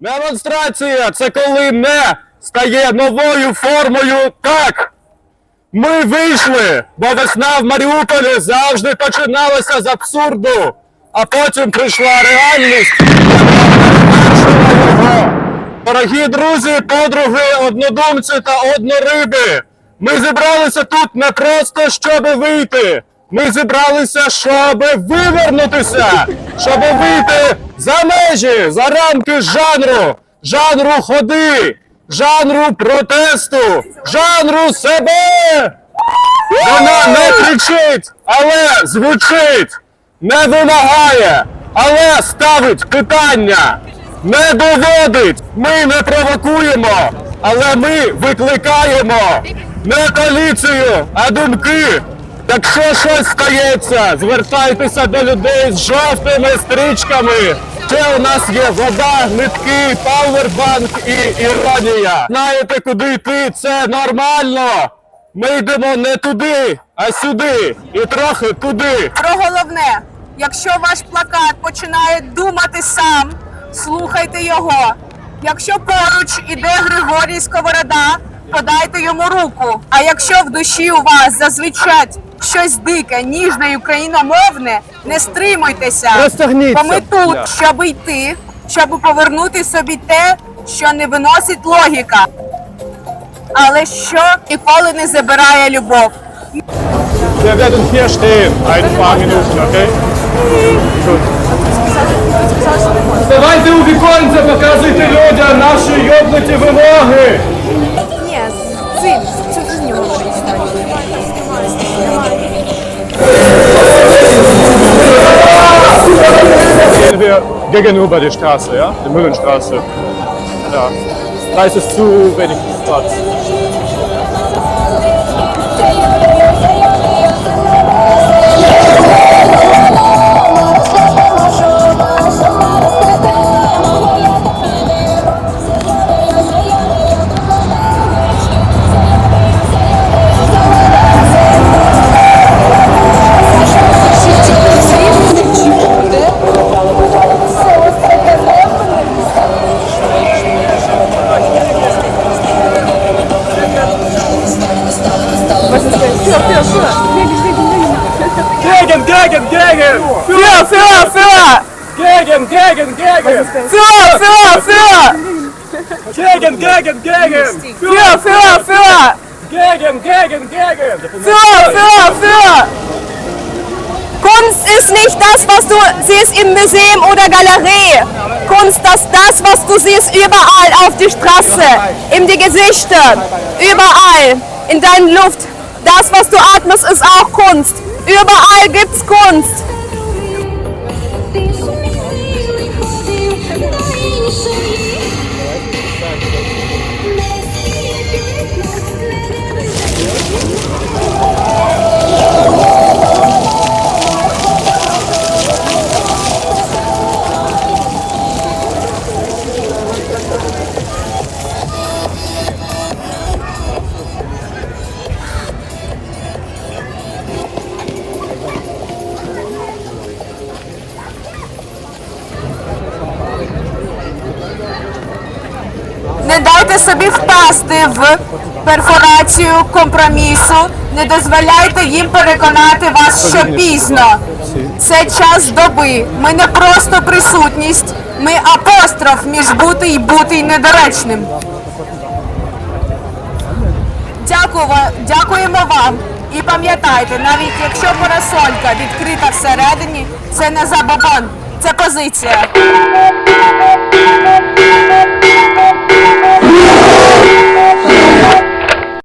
Демонстрація це коли не стає новою формою так. Ми вийшли, бо весна в Маріуполі завжди починалася з абсурду, а потім прийшла реальність. Дорогі друзі, подруги, однодумці та однориби. Ми зібралися тут не просто щоб вийти. Ми зібралися, щоб вивернутися, щоб вийти за межі, за рамки жанру, жанру ходи, жанру протесту, жанру себе. Вона не кричить, але звучить, не вимагає, але ставить питання, не доводить. Ми не провокуємо, але ми викликаємо не поліцію, а думки. Якщо щось стається, звертайтеся до людей з жовтими стрічками. Ще у нас є вода, нитки, пауербанк і іронія. Знаєте, куди йти? Це нормально. Ми йдемо не туди, а сюди. І трохи туди. Про головне, якщо ваш плакат починає думати сам, слухайте його. Якщо поруч іде Григорій Сковорода, подайте йому руку. А якщо в душі у вас зазвичай щось дике, ніжне і україномовне, не стримуйтеся. Розтягніться. Бо ми тут, щоб йти, щоб повернути собі те, що не виносить логіка. Але що ніколи не забирає любов. Wir werden hier stehen, ein paar Minuten, okay? Давайте у віконце показуйте людям наші йобнуті вимоги. Ні, з цим, це з нього говорить. Gehen wir gegenüber die Straße, ja? Die Mühlenstraße. Ja. Da ist es zu wenig Platz. Gegen, gegen, gegen! Für, für, für! Gegen, gegen, gegen! Für, für, für! Gegen, gegen, gegen! Für, für, für! Kunst ist nicht das, was du siehst im Museum oder Galerie. Kunst ist das, was du siehst überall auf die Straße, in die Gesichter, überall, in deiner Luft. Das, was du atmest, ist auch Kunst. Überall gibt's Kunst. Дайте собі впасти в перфорацію компромісу. Не дозволяйте їм переконати вас, що пізно. Це час доби. Ми не просто присутність, ми апостроф між бути і бути недоречним. Дякую, дякуємо вам. І пам'ятайте, навіть якщо парасолька відкрита всередині, це не забабон, це позиція.